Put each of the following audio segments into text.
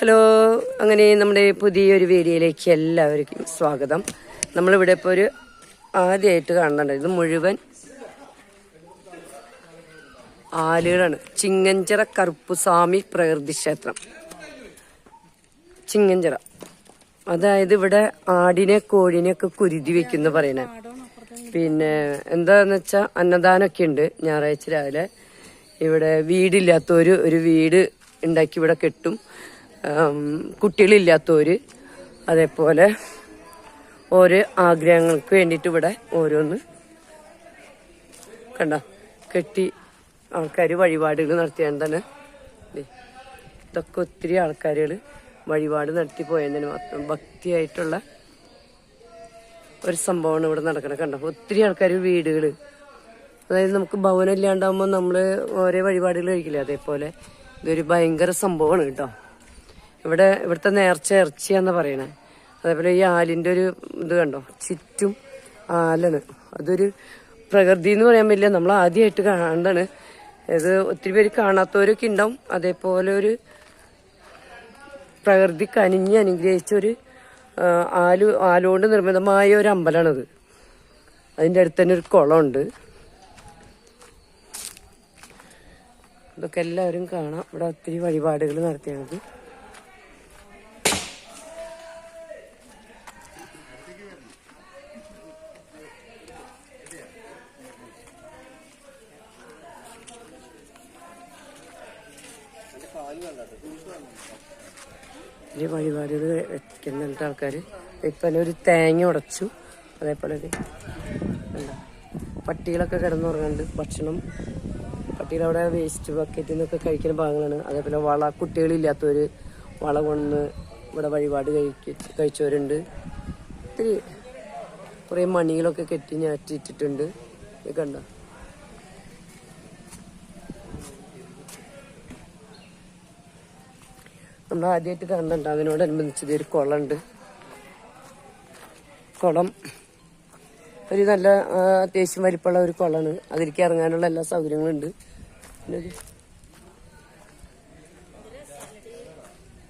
Hello അങ്ങനെ നമ്മുടെ പുതിയൊരു വീഡിയോയിലേക്ക് എല്ലാവർക്കും സ്വാഗതം. നമ്മളിവിടെ ഇപ്പോൾ ഒരു ആദ്യമായിട്ട് കാണുന്നുണ്ട്. ഇത് മുഴുവൻ ആലുകളാണ്. ചിങ്ങഞ്ചിറ കറുപ്പുസ്വാമി പ്രകൃതി ക്ഷേത്രം. ചിങ്ങഞ്ചിറ. അതായത് ഇവിടെ ആടിനെ കോഴിനെ ഒക്കെ കുരുതി വെക്കുന്ന പറയണേ പിന്നെ എന്താന്ന് വെച്ചാൽ അന്നദാനമൊക്കെ ഉണ്ട് ഞായറാഴ്ച രാവിലെ. ഇവിടെ വീടില്ലാത്തൊരു ഒരു വീട് ഉണ്ടാക്കി ഇവിടെ കെട്ടും. ആം, കുട്ടികളില്ലാത്തവര് അതേപോലെ ഓരോ ആഗ്രഹങ്ങൾക്ക് വേണ്ടിയിട്ട് ഇവിടെ ഓരോന്ന് കണ്ട? കെട്ടി ആൾക്കാർ വഴിപാടുകൾ നടത്തിയാണ് തന്നെ ഇതൊക്കെ ഒത്തിരി ആൾക്കാരുകൾ വഴിപാട് നടത്തി പോയതിന് മാത്രം ഭക്തിയായിട്ടുള്ള ഒരു സംഭവമാണ് ഇവിടെ നടക്കുന്നത് കണ്ടോ? ഒത്തിരി ആൾക്കാർ വീടുകൾ അതായത് നമുക്ക് ഭവനം ഇല്ലാണ്ടാവുമ്പോൾ നമ്മൾ ഓരോ വഴിപാടുകൾ കഴിക്കില്ല? അതേപോലെ ഇതൊരു ഭയങ്കര സംഭവമാണ് കേട്ടോ. ഇവിടെ ഇവിടുത്തെ നേർച്ച ഇറച്ചിയാന്ന് പറയണേ. അതേപോലെ ഈ ആലിന്റെ ഒരു ഇത് കണ്ടോ? ചുറ്റും ആലാണ്. അതൊരു പ്രകൃതി എന്ന് പറയാൻ പറ്റില്ല. നമ്മൾ ആദ്യമായിട്ട് കാണാണ്ടാണ്. ഇത് ഒത്തിരി പേര് കാണാത്തവരൊക്കെ ഉണ്ടാവും. അതേപോലെ ഒരു പ്രകൃതി കനിഞ്ഞ് അനുഗ്രഹിച്ച ഒരു ആലു ആലുകൊണ്ട് നിർമ്മിതമായ ഒരു അമ്പലമാണത് അതിന്റെ അടുത്ത് തന്നെ ഒരു കുളമുണ്ട്. ഇതൊക്കെ എല്ലാവരും കാണാം. ഇവിടെ ഒത്തിരി വഴിപാടുകൾ നടത്തിയാണത്. ഈ വഴിപാടുകൾ വെക്കുന്നുണ്ട് ആൾക്കാർ ഇപ്പം ഒരു തേങ്ങ ഉടച്ചു. അതേപോലെ എന്താ പട്ടികളൊക്കെ കിടന്നുറങ്ങുന്നുണ്ട്. ഭക്ഷണം പട്ടികൾ അവിടെ വേസ്റ്റ് ബക്കറ്റിൽ നിന്നൊക്കെ കഴിക്കുന്ന ഭാഗങ്ങളാണ്. അതേപോലെ വള കുട്ടികളില്ലാത്തവർ വള കൊണ്ട് ഇവിടെ വഴിപാട് കഴിക്ക കഴിച്ചവരുണ്ട്. ഒത്തിരി കുറേ മണികളൊക്കെ കെട്ടി ഞാറ്റിയിട്ടിട്ടുണ്ട്. ഇത് കണ്ടോ? നമ്മൾ ആദ്യമായിട്ട് കാണുന്നുണ്ട്. അതിനോടനുബന്ധിച്ച് ഇതൊരു കുളമുണ്ട്. കുളം. ഒരു നല്ല അത്യാവശ്യം വലിപ്പമുള്ള ഒരു കുളമാണ്. അതിലേക്ക് ഇറങ്ങാനുള്ള എല്ലാ സൗകര്യങ്ങളും ഉണ്ട്?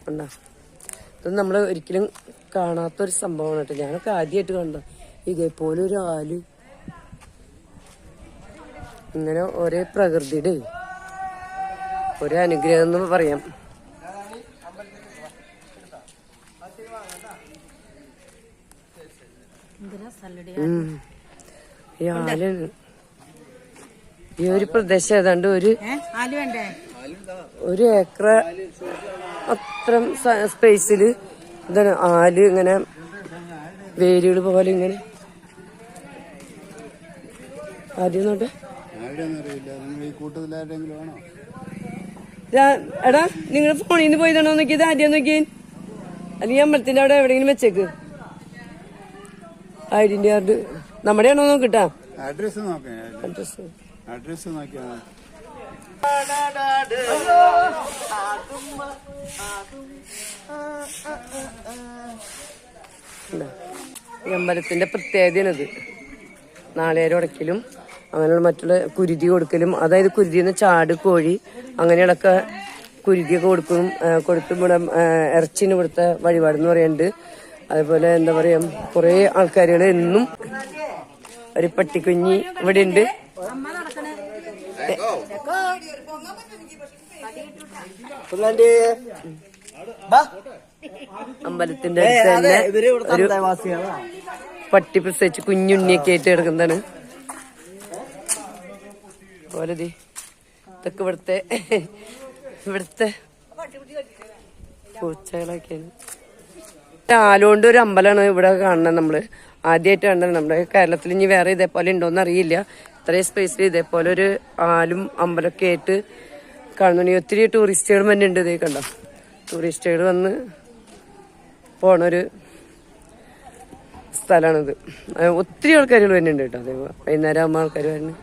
ഉണ്ടോ നമ്മൾ ഒരിക്കലും കാണാത്തൊരു സംഭവമാണ് കേട്ടോ. ഞാനൊക്കെ ആദ്യമായിട്ട് കണ്ട ഇതേപോലെ ഒരു ആൽ. ഇങ്ങനെ ഒരേ പ്രകൃതിയുടെ ഒരു അനുഗ്രഹം എന്ന് പറയാം. ഈ ആലാണ് ഈ ഒരു പ്രദേശം ഏതാണ്ട് ഒരു ആൽ വേണ്ടേ? ഒരു ഏക്കർ അത്ര സ്പേസിൽ എന്താണ് ആൽ ഇങ്ങനെ വേരുകൾ പോലെ ഇങ്ങനെ. ആദ്യം നോട്ടെ അറിയില്ല. നിങ്ങൾ ഈ കൂട്ടത്തിൽ ആരുടെയെങ്കിലും ആണോ? എടാ നിങ്ങൾ ഫോണിൽ നിന്ന് പോയതാണോ നോക്കിയത് ആദ്യം നോക്കി അല്ലെങ്കിൽ അമ്പലത്തിന്റെ അവിടെ എവിടെയെങ്കിലും വെച്ചേക്ക്. Identity card. നമ്മുടെ ആണോ നോക്കിട്ടാ? അഡ്രസ് നോക്കാം. Address address. ഇതാ. ഈ അമ്പലത്തിന്റെ പ്രത്യേകതയാണിത്. നാളേരം ഉടക്കലും. അങ്ങനെയുള്ള മറ്റുള്ള കുരുതി കൊടുക്കലും അതായത് കുരുതി എന്ന് ചാട് കോഴി അങ്ങനെയുള്ളൊക്കെ കുരുതിയൊക്കെ കൊടുക്കും കൊടുത്ത് ഇവിടെ ഇറച്ചിന് കൊടുത്ത വഴിപാടെന്ന് പറയുന്നുണ്ട് അതുപോലെ എന്താ പറയാ കുറേ ആൾക്കാരുകൾ എന്നും ഒരു പട്ടിക്കുഞ്ഞി ഇവിടെ ഉണ്ട് അമ്പലത്തിന്റെ അടുത്ത് തന്നെ ഒരു പട്ടി പ്രസവിച്ച് കുഞ്ഞുണ്ണിയൊക്കെ ആയിട്ട് കിടക്കുന്നതാണ്. പോലെ ദേ ഇതൊക്കെ ഇവിടുത്തെ ഇവിടുത്തെ പൂച്ചകളൊക്കെയാണ്. ആലോണ്ട് ഒരു അമ്പലമാണ് ഇവിടെ കാണുന്നത് നമ്മൾ. ആദ്യമായിട്ട് കണ്ടത് നമ്മുടെ കേരളത്തിൽ ഇനി വേറെ ഇതേപോലെ ഉണ്ടോന്ന് അറിയില്ല. ഇത്രയും സ്പേസിൽ ഇതേപോലെ ഒരു ആലും അമ്പലമൊക്കെ ആയിട്ട് കാണുന്നു ഒത്തിരി ടൂറിസ്റ്റുകൾ തന്നെ ഉണ്ട് ഇതേ കണ്ടോ? ടൂറിസ്റ്റുകൾ വന്ന് പോണൊരു സ്ഥലമാണിത്. ഒത്തിരി ആൾക്കാരുകൾ വരുന്നുണ്ട് കേട്ടോ. അതേപോലെ വൈകുന്നേരം ആകുമ്പോൾ ആൾക്കാർ വരുന്നു